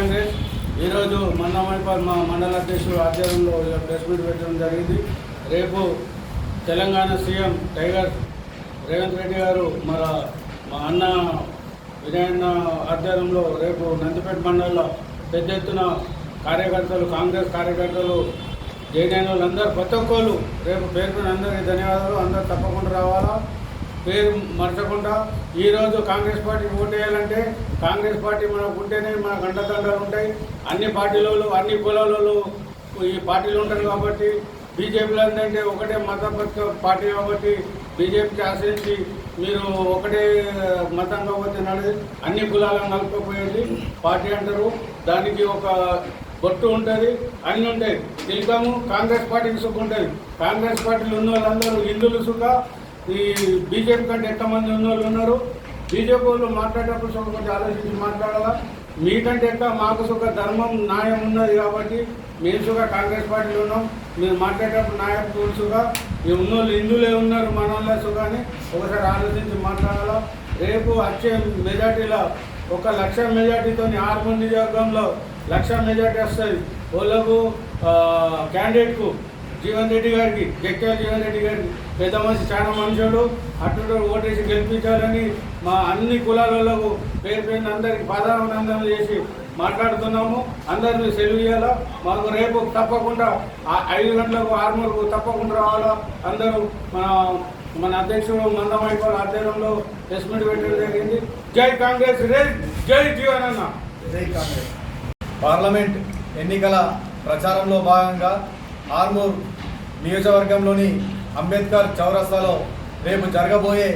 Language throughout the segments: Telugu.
కాంగ్రెస్. ఈరోజు మండమైపాల్ మా మండల అధ్యక్షుడు ఆధ్వర్యంలో ఇలా ప్రెస్ మీట్ పెట్టడం జరిగింది. రేపు తెలంగాణ సీఎం టైగర్ రేవంత్ రెడ్డి గారు మన మా అన్న విజయన్న ఆధ్వర్యంలో రేపు నందిపేట మండలంలో పెద్ద ఎత్తున కార్యకర్తలు కాంగ్రెస్ కార్యకర్తలు జైన్ వాళ్ళందరూ ప్రతి ఒక్కరు రేపు పేర్కొని అందరికీ ధన్యవాదాలు. అందరూ తప్పకుండా రావాలా? పేరు మరచకుండా ఈరోజు కాంగ్రెస్ పార్టీకి ఓటేయాలంటే వేయాలంటే కాంగ్రెస్ పార్టీ మనకు ఉంటేనే మన గంటదండాలు ఉంటాయి. అన్ని పార్టీలలో అన్ని కులాలలో ఈ పార్టీలు ఉంటారు కాబట్టి బీజేపీలో ఏంటంటే ఒకటే మతపత్ర పార్టీ కాబట్టి బీజేపీకి ఆశ్రయించి మీరు ఒకటే మతం కాబట్టి నడది అన్ని కులాలను కలుపుకపోయేది పార్టీ అంటారు. దానికి ఒక బొట్టు ఉంటుంది అన్నీ ఉంటాయి. తిలకము కాంగ్రెస్ పార్టీకి సుఖం ఉంటుంది. కాంగ్రెస్ పార్టీలు ఉన్న వాళ్ళందరూ హిందువులు సుఖ ఈ బీజేపీ కంటే ఎంతమంది ఉన్న వాళ్ళు ఉన్నారు? బీజేపీ వాళ్ళు మాట్లాడేటప్పుడు సుఖ కొంచెం ఆలోచించి మాట్లాడాలా? మీకంటే ఎక్కువ మాకు సుఖ ధర్మం న్యాయం ఉన్నది కాబట్టి మేము సుఖ కాంగ్రెస్ పార్టీలో ఉన్నాం. మీరు మాట్లాడేటప్పుడు నాయకులు సుఖ ఈ ఉన్నోళ్ళు హిందువులే ఉన్నారు మన వాళ్ళే సుఖ ఒకసారి ఆలోచించి మాట్లాడాలా? రేపు వచ్చే మెజార్టీలో ఒక లక్ష మెజార్టీతో ఆర్మూర్ నియోజకవర్గంలో లక్ష మెజార్టీ వస్తుంది వాళ్ళకు క్యాండిడేట్కు జీవన్ రెడ్డి గారికి జగ్గాల జీవన్ రెడ్డి గారికి పెద్ద మనిషి చాలా మనుషుడు అటు ఓటేసి గెలిపించాలని మా అన్ని కులాలకు పేరు పేరున అందరికి పాదాభినందనలు చేసి మాట్లాడుతున్నాము. అందరినీ సెలవు ఇవ్వాలా మాకు రేపు తప్పకుండా ఐదు గంటలకు ఆరుమూరుకు తప్పకుండా రావాలా? అందరూ మన మన అధ్యక్షుడు మందమైపోల ఆధ్వర్యంలో ప్రెస్ మీట్ పెట్టడం జరిగింది. జై కాంగ్రెస్ రే జై జీవన్ అన్న. జై కాంగ్రెస్. పార్లమెంట్ ఎన్నికల ప్రచారంలో భాగంగా ఆర్మూర్ నియోజకవర్గంలోని అంబేద్కర్ చౌరస్తాలో రేపు జరగబోయే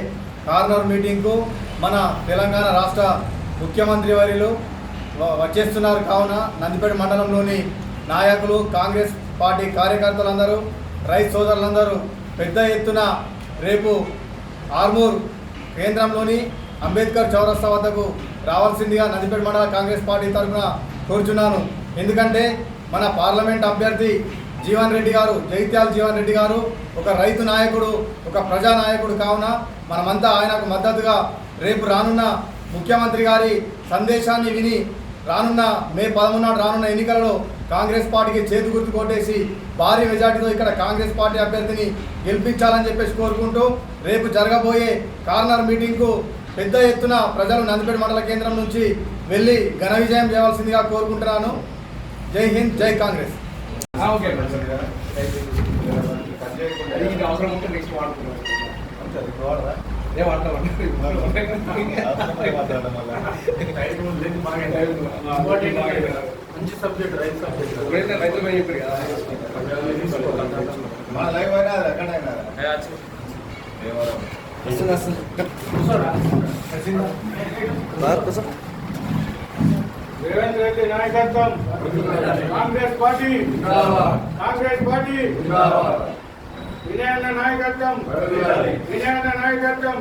కార్నర్ మీటింగ్కు మన తెలంగాణ రాష్ట్ర ముఖ్యమంత్రి వర్యులు వచ్చేస్తున్నారు. కావున నందిపేట మండలంలోని నాయకులు కాంగ్రెస్ పార్టీ కార్యకర్తలందరూ రైతు సోదరులందరూ పెద్ద ఎత్తున రేపు ఆర్మూర్ కేంద్రంలోని అంబేద్కర్ చౌరస్తా వద్దకు రావాల్సిందిగా నందిపేట మండల కాంగ్రెస్ పార్టీ తరఫున కోరుచున్నాను. ఎందుకంటే మన పార్లమెంట్ అభ్యర్థి జీవన్ రెడ్డి గారు జైత్యాల జీవన్ రెడ్డి గారు ఒక రైతు నాయకుడు ఒక ప్రజా నాయకుడు కావున మనమంతా ఆయనకు మద్దతుగా రేపు రానున్న ముఖ్యమంత్రి గారి సందేశాన్ని విని రానున్న మే పదమూడు రానున్న ఎన్నికలలో కాంగ్రెస్ పార్టీకి చేతి గుర్తు కొట్టేసి భారీ మెజార్టీతో ఇక్కడ కాంగ్రెస్ పార్టీ అభ్యర్థిని గెలిపించాలని చెప్పేసి కోరుకుంటూ రేపు జరగబోయే కార్నర్ మీటింగ్కు పెద్ద ఎత్తున ప్రజలు నందిపేట మండల కేంద్రం నుంచి వెళ్ళి ఘన విజయం చేయవలసిందిగా కోరుకుంటున్నాను. జై హింద్ జై కాంగ్రెస్. ఓకే ఇది అవసరం ఉంటే నెక్స్ట్ వాడతామండి మంచి సబ్జెక్ట్ రైతు సబ్జెక్ట్. ఎప్పుడైతే రైతులు చెప్పారు కదా. మన లైవ్ అయినా ఎక్కడైనా. రేవంత్ రెడ్డి నాయకత్వం. కాంగ్రెస్ పార్టీ కాంగ్రెస్ పార్టీ విజయన్న నాయకత్వం విజయన్న నాయకత్వం.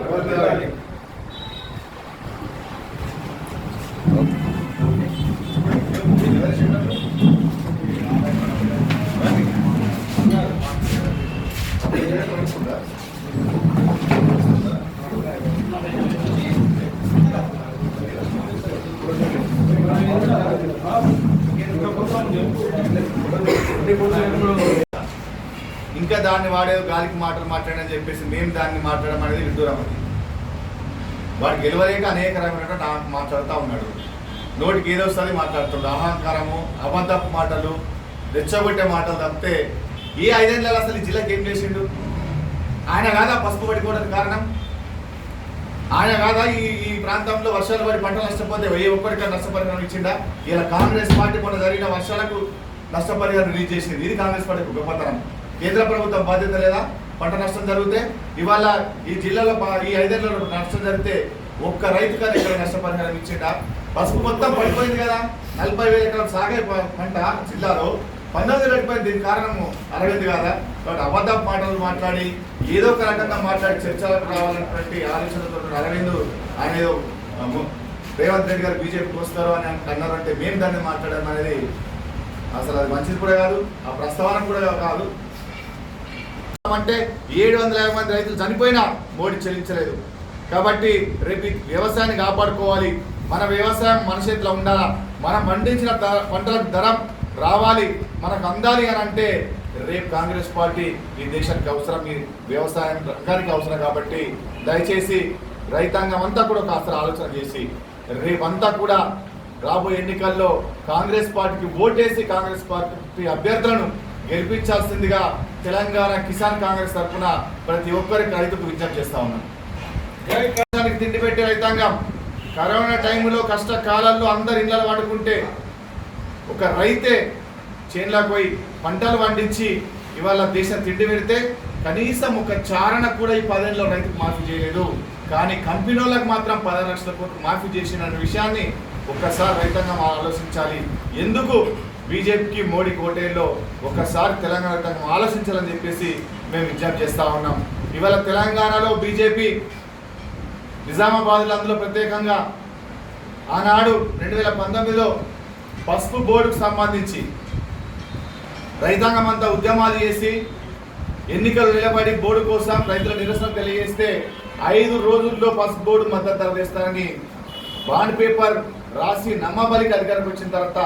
దాన్ని వాడే గాలికి మాటలు మాట్లాడని చెప్పేసి మేము దాన్ని మాట్లాడడం అనేది విడ్డూరం అది వాడు గెలవలేక అనేక రకమైన మాట్లాడుతూ ఉన్నాడు. నోటికి ఏదో వస్తుంది మాట్లాడుతున్నాడు అహంకారము అబద్ధపు మాటలు రెచ్చగొట్టే మాటలు తప్పితే ఏ ఐదేళ్ళ అసలు ఈ జిల్లాకి ఏం చేసిండు? ఆయన కాదా పసుపు పడిపోవడానికి కారణం? ఆయన కాదా ఈ ఈ ప్రాంతంలో వర్షాలు పడి పంటలు నష్టపోతే ఏ ఒక్కడికి నష్టపరిహారం ఇచ్చిండా? ఇలా కాంగ్రెస్ పార్టీ మొన్న జరిగిన వర్షాలకు నష్టపరిహారం రిలీజ్ చేసింది. ఇది కాంగ్రెస్ పార్టీ గొప్పతనం. కేంద్ర ప్రభుత్వం బాధ్యత లేదా? పంట నష్టం జరిగితే ఇవాళ ఈ జిల్లాలో ఈ ఐదేళ్ళలో నష్టం జరిగితే ఒక్క రైతు కానీ ఇక్కడ నష్టపరిహారం ఇచ్చేట పసుపు మొత్తం పడిపోయింది కదా. నలభై వేల ఎకరం సాగే పంట జిల్లాలో. పంతొమ్మిది పడిపోయింది. దీని కారణము అరవింద్ కదా కాబట్టి అబద్ధ మాటలు మాట్లాడి ఏదో ఒక రకంగా మాట్లాడి చర్చలకు రావాలన్నటువంటి ఆలోచనతో అరవింద్. ఆయన ఏదో రేవంత్ రెడ్డి గారు బీజేపీకి వస్తారు అని అన్నారంటే మేము దాన్ని మాట్లాడడం అనేది అసలు అది మంచిది కూడా కాదు ఆ ప్రస్తావన కూడా కాదు. అంటే ఏడు వందల యాభై మంది రైతులు చనిపోయినా మోడీ చెల్లించలేదు. కాబట్టి రేపు వ్యవసాయాన్ని కాపాడుకోవాలి. మన వ్యవసాయం మన చేతిలో ఉండాలా? మనం పండించిన పంటలకు ధర రావాలి మనకు అందాలి అని అంటే రేపు కాంగ్రెస్ పార్టీ ఈ దేశానికి అవసరం ఈ వ్యవసాయం రంగానికి అవసరం కాబట్టి దయచేసి రైతాంగం అంతా కూడా కాస్త ఆలోచన చేసి రేపంతా కూడా రాబోయే ఎన్నికల్లో కాంగ్రెస్ పార్టీకి ఓటేసి కాంగ్రెస్ పార్టీ అభ్యర్థులను గెలిపించాల్సిందిగా తెలంగాణ కిసాన్ కాంగ్రెస్ తరఫున ప్రతి ఒక్కరికి రైతుకు విజ్ఞప్తి చేస్తా ఉన్నాం. తిండి పెట్టే రైతాంగం. కరోనా టైంలో కష్టకాలాల్లో అందరు ఇళ్ళలు వాడుకుంటే ఒక రైతే చేనులకు పోయి పంటలు పండించి ఇవాళ దేశం తిండి పెడితే కనీసం ఒక చారణ కూడా ఈ పదేళ్ళలో రైతుకు మాఫీ చేయలేదు. కానీ కంపెనీ వాళ్ళకి మాత్రం పదహారు లక్షల కోట్లు మాఫీ చేసిన విషయాన్ని ఒక్కసారి రైతాంగం ఆలోచించాలి. ఎందుకు? బీజేపీకి మోడీ కోటేల్లో ఒక్కసారి తెలంగాణ రైతాంగం ఆలోచించాలని చెప్పేసి మేము విజ్ఞప్తి చేస్తా ఉన్నాం. ఇవాళ తెలంగాణలో బీజేపీ నిజామాబాద్లో అందులో ప్రత్యేకంగా ఆనాడు రెండు వేల పంతొమ్మిదిలో పసుపు బోర్డుకు సంబంధించి రైతాంగం అంతా ఉద్యమాలు చేసి ఎన్నికలు నిలబడి బోర్డు కోసం రైతుల నిరసన తెలియజేస్తే ఐదు రోజుల్లో పసుపు బోర్డు మద్దతు ధర వేస్తారని బాండ్ పేపర్ రాసి నమ్మబలికి అధికారికి వచ్చిన తర్వాత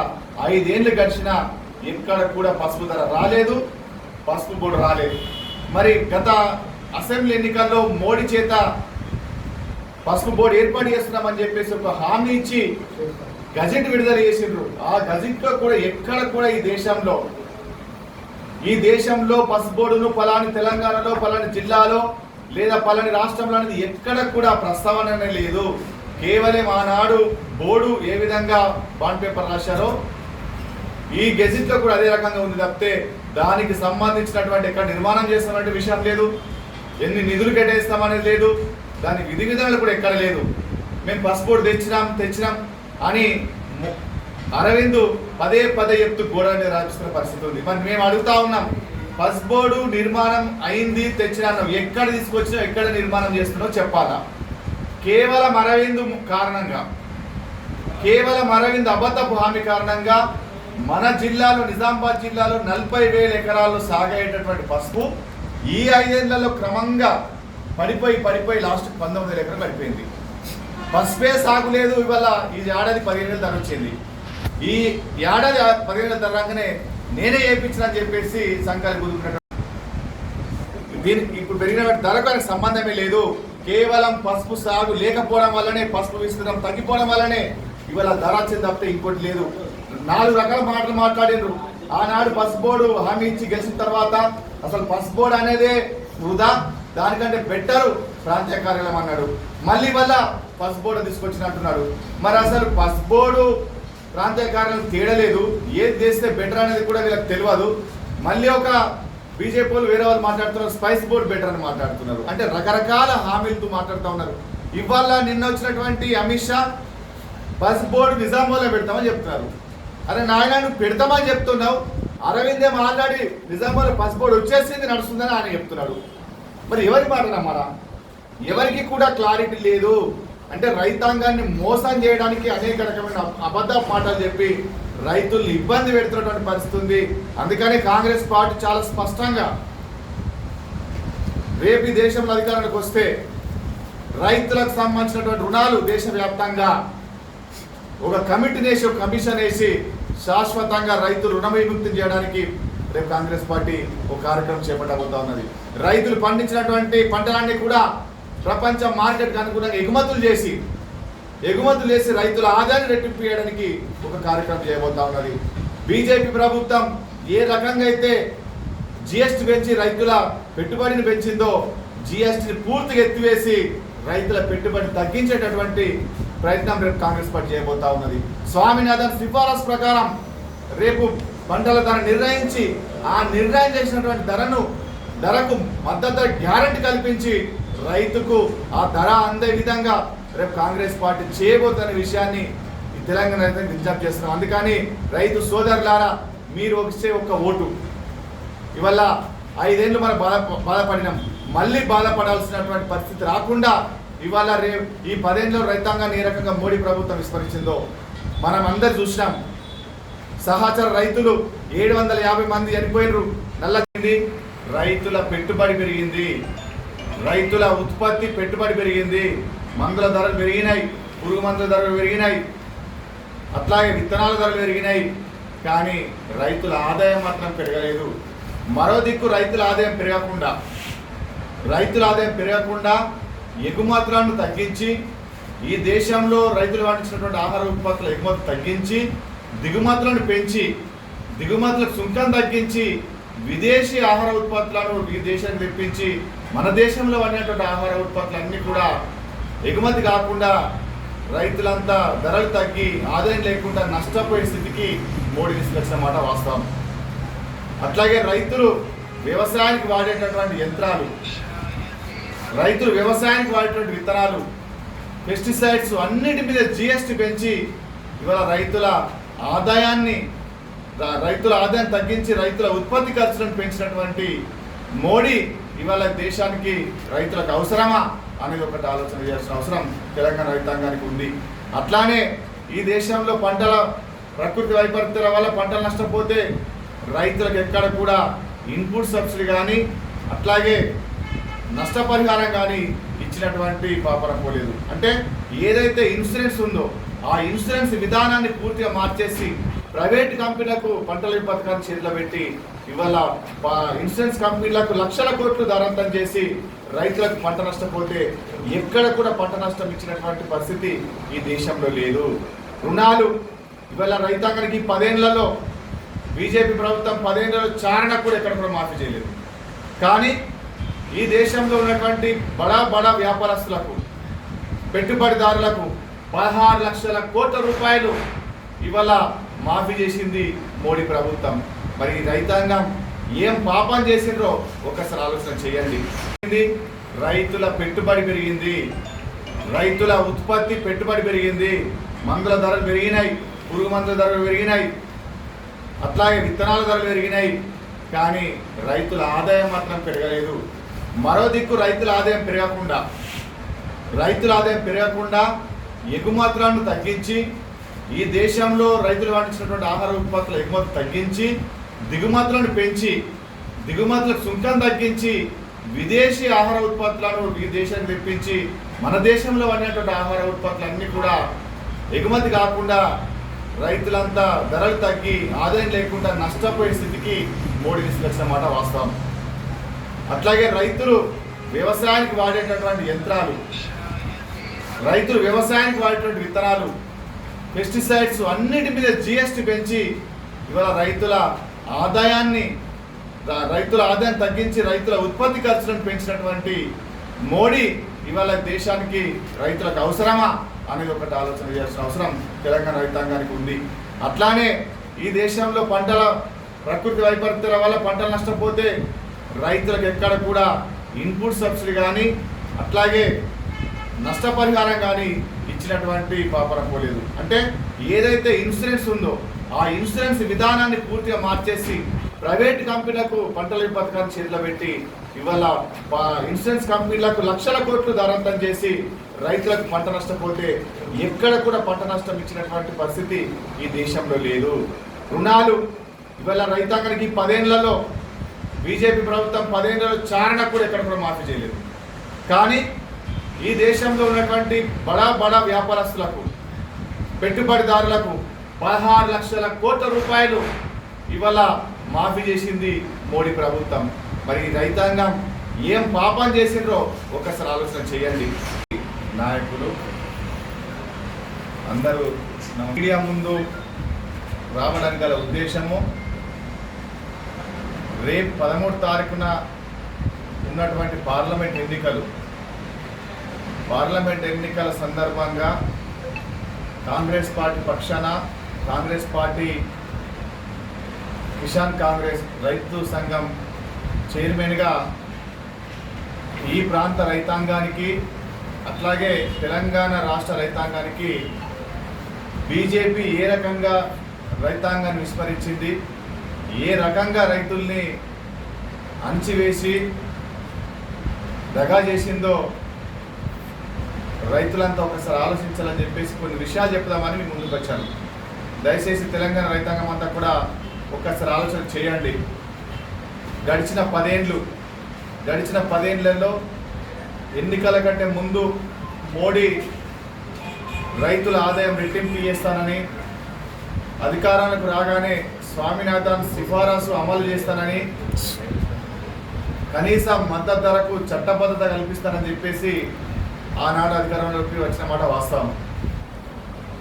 ఐదేళ్ళు గడిచిన ఎక్కడ కూడా పసుపు ధర రాలేదు పసుపు బోర్డు రాలేదు. మరి గత అసెంబ్లీ ఎన్నికల్లో మోడీ చేత పసుపు బోర్డు ఏర్పాటు చేస్తున్నామని చెప్పేసి ఒక హామీ ఇచ్చి గజెట్ విడుదల చేసిండ్రు. ఆ గజెట్ కూడా ఎక్కడ కూడా ఈ దేశంలో ఈ దేశంలో పసుపు బోర్డును పలాని తెలంగాణలో పలాని జిల్లాలో లేదా పలాని రాష్ట్రంలో అనేది ఎక్కడ కూడా ప్రస్తావన లేదు. కేవలం ఆనాడు బోర్డు ఏ విధంగా బాండ్ పేపర్ రాశారో ఈ గెజిట్లో కూడా అదే రకంగా ఉంది తప్పితే దానికి సంబంధించినటువంటి ఎక్కడ నిర్మాణం చేస్తున్నటువంటి విషయం లేదు ఎన్ని నిధులు కేటాయిస్తామనేది లేదు దాని విధి విధానాలు కూడా ఎక్కడ లేదు. మేము పాస్పోర్ట్ తెచ్చినాం తెచ్చినాం అని ము- అరవింద్ పదే పదే చెప్తూ గోడ మీద రాపిస్తున్న పరిస్థితి ఉంది. మరి మేము అడుగుతా ఉన్నాం బస్ బోర్డు నిర్మాణం అయింది తెచ్చినాను ఎక్కడ తీసుకొచ్చినా ఎక్కడ నిర్మాణం చేస్తున్నావు చెప్పాలా? కేవలం అరవింద్ కారణంగా కేవలం అరవింద్ అబద్ధపు హామీ కారణంగా మన జిల్లాలో నిజామాబాద్ జిల్లాలో నలభై వేల ఎకరాల్లో సాగేటటువంటి పసుపు ఈ ఐదేళ్ళలో క్రమంగా పడిపోయి పడిపోయి లాస్ట్ పంతొమ్మిది వేల ఎకరాలు పడిపోయింది. పసుపే సాగులేదు ఇవాళ ఈ ఏడాది పదిహేను వేల ధర వచ్చింది. ఈ ఏడాది పదిహేను వేల ధర రాగానే నేనే వేయించిన అని చెప్పేసి సంఘాలు కుదురుకున్నట్టు దీనికి ఇప్పుడు పెరిగిన ధరకు సంబంధమే లేదు. కేవలం పసుపు సాగు లేకపోవడం వల్లనే పసుపు విస్తీర్ణం తగ్గిపోవడం వల్లనే ఇవాళ ధర వచ్చింది తప్పితే ఇంకోటి లేదు. నాలుగు రకాల మాటలు మాట్లాడిండ్రు ఆనాడు పసుపు బోర్డు హామీ ఇచ్చి గెలిచిన తర్వాత అసలు పసుపు బోర్డు అనేదే వృధా? దానికంటే బెటరు ప్రాంతీయ కార్యాలయం అన్నాడు. మళ్ళీ వల్ల పసుపు బోర్డు తీసుకొచ్చినట్టున్నాడు. మరి అసలు పసుపు బోర్డు ప్రాంతీయ కార్యాలయం తేడలేదు ఏది చేస్తే బెటర్ అనేది కూడా వీళ్ళకి తెలియదు. మళ్ళీ ఒక బీజేపీ వాళ్ళు వేరే వాళ్ళు మాట్లాడుతున్నారు స్పైస్ బోర్డ్ బెటర్ అని మాట్లాడుతున్నారు. అంటే రకరకాల హామీలతో మాట్లాడుతూ ఉన్నారు. ఇవాళ నిన్న వచ్చినటువంటి అమిత్ షా బస్ బోర్డు నిజామాబాద్లో పెడతామని చెప్తున్నారు. అరే నాయన నువ్వు పెడతామని చెప్తున్నావు. అరవిందే మాట్లాడి ఆల్రెడీ నిజామాబాద్ బస్ బోర్డు వచ్చేసింది నడుస్తుందని ఆయన చెప్తున్నాడు. మరి ఎవరి మాట నమ్మాలా? ఎవరికి కూడా క్లారిటీ లేదు. అంటే రైతాంగాన్ని మోసం చేయడానికి అనేక రకమైన అబద్ధ మాటలు చెప్పి రైతుల్ని ఇబ్బంది పెడుతున్నటువంటి పరిస్థితి ఉంది. అందుకని కాంగ్రెస్ పార్టీ చాలా స్పష్టంగా రేపు ఈ దేశంలో అధికారానికి వస్తే రైతులకు సంబంధించినటువంటి రుణాలు దేశవ్యాప్తంగా ఒక కమిటీని వేసి ఒక కమిషన్ వేసి శాశ్వతంగా రైతులు రుణ విముక్తి చేయడానికి రేపు కాంగ్రెస్ పార్టీ ఒక కార్యక్రమం చేపట్టబోతా ఉన్నది. రైతులు పండించినటువంటి పంటలన్నీ కూడా ప్రపంచ మార్కెట్కి అనుగుణంగా ఎగుమతులు చేసి ఎగుమతులు చేసి రైతుల ఆదాయాన్ని రెట్టింపు చేయడానికి ఒక కార్యక్రమం చేయబోతా ఉన్నది. బీజేపీ ప్రభుత్వం ఏ రకంగా అయితే జిఎస్టీ పెంచి రైతుల పెట్టుబడిని పెంచిందో జిఎస్టీని పూర్తిగా ఎత్తివేసి రైతుల పెట్టుబడి తగ్గించేటటువంటి ప్రయత్నం రేపు కాంగ్రెస్ పార్టీ చేయబోతా ఉన్నది. స్వామినాథన్ సిఫారసు ప్రకారం రేపు పంటల ధర నిర్ణయించి ఆ నిర్ణయం చేసినటువంటి ధరను ధరకు మద్దతు గ్యారంటీ కల్పించి రైతుకు ఆ ధర అందే విధంగా రేపు కాంగ్రెస్ పార్టీ చేయబోతున్న విషయాన్ని ఈ తెలంగాణ రైతులకు విజ్ఞప్తి చేస్తున్నాం. అందుకని రైతు సోదరులారా మీరు వచ్చే ఒక ఓటు. ఇవల్ల ఐదేళ్ళు మనం బాధ బాధపడినాం. మళ్ళీ బాధపడాల్సినటువంటి పరిస్థితి రాకుండా ఇవాళ రే ఈ పదేళ్ళలో రైతాంగాన్ని ఏ రకంగా మోడీ ప్రభుత్వం విస్మరించిందో మనం అందరు చూసినాం. సహచర రైతులు ఏడు వందల యాభై మంది చనిపోయినరు. నల్లగింది రైతుల పెట్టుబడి పెరిగింది. రైతుల ఉత్పత్తి పెట్టుబడి పెరిగింది. మందుల ధరలు పెరిగినాయి పురుగు మందుల ధరలు పెరిగినాయి. అట్లాగే విత్తనాల ధరలు పెరిగినాయి. కానీ రైతుల ఆదాయం మాత్రం పెరగలేదు. మరో దిక్కు రైతుల ఆదాయం పెరగకుండా రైతుల ఆదాయం పెరగకుండా ఎగుమతులను తగ్గించి ఈ దేశంలో రైతులు పండించినటువంటి ఆహార ఉత్పత్తుల ఎగుమతి తగ్గించి దిగుమతులను పెంచి దిగుమతులకు సుంకం తగ్గించి విదేశీ ఆహార ఉత్పత్తులను ఈ దేశానికి తెప్పించి మన దేశంలో వండినటువంటి ఆహార ఉత్పత్తులన్నీ కూడా ఎగుమతి కాకుండా రైతులంతా ధరలు తగ్గి ఆదాయం లేకుండా నష్టపోయే స్థితికి మోడీ తీసుకొచ్చిన మాట వాస్తవం. అట్లాగే రైతులు వ్యవసాయానికి వాడేటటువంటి యంత్రాలు రైతులు వ్యవసాయానికి వాడేటువంటి విత్తనాలు పెస్టిసైడ్స్ అన్నిటి మీద జిఎస్టీ పెంచి ఇవాళ రైతుల ఆదాయాన్ని రైతుల ఆదాయం తగ్గించి రైతుల ఉత్పత్తి ఖర్చులను పెంచినటువంటి మోడీ ఇవాళ దేశానికి రైతులకు అవసరమా? అనేది ఒకటి ఆలోచన చేయాల్సిన అవసరం తెలంగాణ రైతాంగానికి ఉంది. అట్లానే ఈ దేశంలో పంటల ప్రకృతి వైపరీత్యాల వల్ల పంటలు నష్టపోతే రైతులకు ఎక్కడ కూడా ఇన్పుట్ సబ్సిడీ కానీ అట్లాగే నష్టపరిహారం కానీ ఇచ్చినటువంటి పాపరం పోలేదు. అంటే ఏదైతే ఇన్సూరెన్స్ ఉందో ఆ ఇన్సూరెన్స్ విధానాన్ని పూర్తిగా మార్చేసి ప్రైవేట్ కంపెనీలకు పంటల పథకాన్ని చేతిలో పెట్టి ఇవాళ ఇన్సూరెన్స్ కంపెనీలకు లక్షల కోట్లు ధరంతం చేసి రైతులకు పంట నష్టపోతే ఎక్కడ కూడా పంట నష్టం ఇచ్చినటువంటి పరిస్థితి ఈ దేశంలో లేదు. రుణాలు ఇవాళ రైతాంగానికి పదేళ్ళలో బీజేపీ ప్రభుత్వం పదేళ్ళలో చారణ కూడా ఎక్కడ కూడా మాఫీ చేయలేదు. కానీ ఈ దేశంలో ఉన్నటువంటి బడా బడా వ్యాపారస్తులకు పెట్టుబడిదారులకు పదహారు లక్షల కోట్ల రూపాయలు ఇవాళ మాఫీ చేసింది మోడీ ప్రభుత్వం. మరి రైతాంగం ఏం పాపం చేసిండ్రో ఒకసారి ఆలోచన చేయండి. రైతుల పెట్టుబడి పెరిగింది. రైతుల ఉత్పత్తి పెట్టుబడి పెరిగింది. మందుల ధరలు పెరిగినాయి పురుగు మందుల ధరలు పెరిగినాయి. అట్లాగే విత్తనాల ధరలు పెరిగినాయి. కానీ రైతుల ఆదాయం మాత్రం పెరగలేదు. మరో దిక్కు రైతుల ఆదాయం పెరగకుండా రైతుల ఆదాయం పెరగకుండా ఎగుమతులను తగ్గించి ఈ దేశంలో రైతులు పండించినటువంటి ఆహార ఉత్పత్తుల ఎగుమతి తగ్గించి దిగుమతులను పెంచి దిగుమతులకు సుంకం తగ్గించి విదేశీ ఆహార ఉత్పత్తులను ఈ దేశానికి తెప్పించి మన దేశంలో వండినటువంటి ఆహార ఉత్పత్తులన్నీ కూడా ఎగుమతి కాకుండా రైతులంతా ధరలు తగ్గి ఆదాయం లేకుండా నష్టపోయే స్థితికి మోడీ తీసుకొచ్చిన మాట వాస్తవం. అట్లాగే రైతులు వ్యవసాయానికి వాడేటటువంటి యంత్రాలు రైతులు వ్యవసాయానికి వాడేటువంటి విత్తనాలు పెస్టిసైడ్స్ అన్నిటి మీద జిఎస్టీ పెంచి ఇవాళ రైతుల ఆదాయాన్ని రైతుల ఆదాయం తగ్గించి రైతుల ఉత్పత్తి ఖర్చులను పెంచినటువంటి మోడీ ఇవాళ దేశానికి రైతులకు అవసరమా అనేది ఒకటి ఆలోచన చేయాల్సిన అవసరం తెలంగాణ రైతాంగానికి ఉంది. అట్లానే ఈ దేశంలో పంటల ప్రకృతి వైపరీత్యాల వల్ల పంటలు నష్టపోతే రైతులకు ఎక్కడ కూడా ఇన్పుట్ సబ్సిడీ కానీ అట్లాగే నష్టపరిహారం కానీ ఇచ్చినటువంటి పాపరం పోలేదు. అంటే ఏదైతే ఇన్సూరెన్స్ ఉందో ఆ ఇన్సూరెన్స్ విధానాన్ని పూర్తిగా మార్చేసి ప్రైవేట్ కంపెనీలకు పంటల పథకాన్ని చేతిలో పెట్టి ఇవాళ ఇన్సూరెన్స్ కంపెనీలకు లక్షల కోట్లు ధరంతం చేసి రైతులకు పంట నష్టపోతే ఎక్కడ కూడా పంట నష్టం ఇచ్చినటువంటి పరిస్థితి ఈ దేశంలో లేదు. రుణాలు ఇవాళ రైతాంగానికి పదేళ్ళలో బీజేపీ ప్రభుత్వం పదేళ్ళలో చారణ కూడా ఎక్కడ కూడా మాఫీ చేయలేదు. కానీ ఈ దేశంలో ఉన్నటువంటి బడా బడా వ్యాపారస్తులకు పెట్టుబడిదారులకు పదహారు లక్షల కోట్ల రూపాయలు ఇవాళ మాఫీ చేసింది మోడీ ప్రభుత్వం. మరి రైతాంగం ఏం పాపం చేసిండ్రో ఒకసారి ఆలోచన చేయండి. నాయకులు అందరూ మీడియా ముందు రావడానికి గల ఉద్దేశము రేపు పదమూడు తారీఖున ఉన్నటువంటి పార్లమెంట్ ఎన్నికలు. పార్లమెంట్ ఎన్నికల సందర్భంగా కాంగ్రెస్ పార్టీ పక్షాన కాంగ్రెస్ పార్టీ కిసాన్ కాంగ్రెస్ రైతు సంఘం చైర్మన్గా ఈ ప్రాంత రైతాంగానికి అట్లాగే తెలంగాణ రాష్ట్ర రైతాంగానికి బీజేపీ ఏ రకంగా రైతాంగాన్ని విస్మరించింది ఏ రకంగా రైతుల్ని అంచివేసి దగా చేసిందో రైతులంతా ఒకసారి ఆలోచించాలని చెప్పేసి కొన్ని విషయాలు చెప్దామని మీ ముందుకు వచ్చాను. దయచేసి తెలంగాణ రైతాంగం అంతా కూడా ఒక్కసారి ఆలోచన చేయండి. గడిచిన పదేండ్లు గడిచిన పదేండ్లలో ఎన్నికల కంటే ముందు మోడీ రైతుల ఆదాయం రెట్టింపు చేస్తానని అధికారానికి రాగానే స్వామినాథన్ సిఫారసు అమలు చేస్తానని కనీస మద్దతు ధరకు చట్టబద్ధత కల్పిస్తానని చెప్పేసి ఆనాడు అధికారంలోకి వచ్చిన మాట వాస్తవం.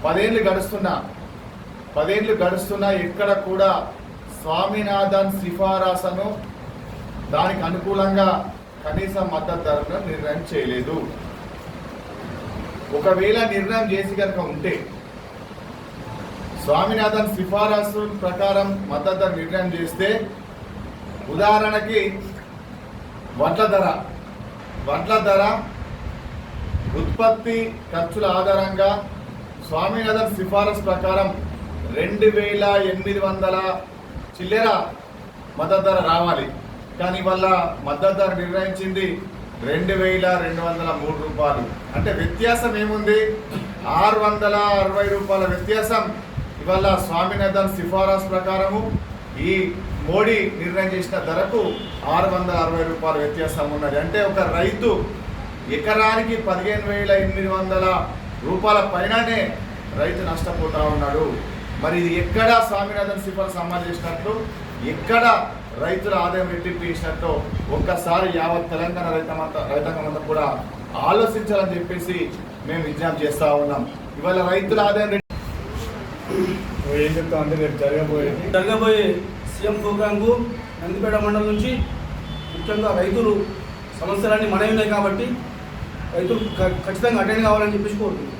పదేళ్ళు గడుస్తున్నా పదేళ్ళు గడుస్తున్నా ఎక్కడ కూడా స్వామినాథన్ సిఫారసును దానికి అనుకూలంగా కనీస మద్దతు ధరను నిర్ణయం చేయలేదు. ఒకవేళ నిర్ణయం చేసి కనుక ఉంటే స్వామినాథన్ సిఫారసు ప్రకారం మద్దతు ధర నిర్ణయం చేస్తే ఉదాహరణకి వడ్ల ధర వడ్ల ధర ఉత్పత్తి ఖర్చుల ఆధారంగా స్వామినాథన్ సిఫారసు ప్రకారం రెండు వేల ఎనిమిది వందల చిల్లెర మద్దతు ధర రావాలి. కానీ వల్ల మద్దతు ధర నిర్ణయించింది రెండు వేల రెండు వందల మూడు రూపాయలు. అంటే వ్యత్యాసం ఏముంది? ఆరు వందల అరవై రూపాయల వ్యత్యాసం. ఇవాళ స్వామినాథన్ సిఫారసు ప్రకారము ఈ మోడీ నిర్ణయం చేసిన ధరకు ఆరు వందల అరవై రూపాయల వ్యత్యాసం ఉన్నది. అంటే ఒక రైతు ఎకరానికి పదిహేను వేల ఎనిమిది వందల రూపాయల పైననే రైతు నష్టపోతా ఉన్నాడు. మరి ఇది ఎక్కడ స్వామినాథన్ సిఫారసు అమలు చేసినట్లు ఎక్కడ రైతుల ఆదాయం రెట్టింపు చేసినట్టు ఒక్కసారి యావత్ తెలంగాణ రైతమంతా రైతాంగం అంతా కూడా ఆలోచించాలని చెప్పేసి మేము విజ్ఞప్తి చేస్తా ఉన్నాం. ఇవాళ రైతుల ఆదాయం ఏం చెప్తావు అంటే రేపు జరగబోయేది జరగబోయే సీఎం ప్రోగ్రాంకు నందిపేట మండలం నుంచి ముఖ్యంగా రైతులు సమస్యలన్నీ మనవి ఉన్నాయి కాబట్టి రైతులు ఖచ్చితంగా అటెండ్ కావాలని చెప్పేసి కోరుతున్నాం.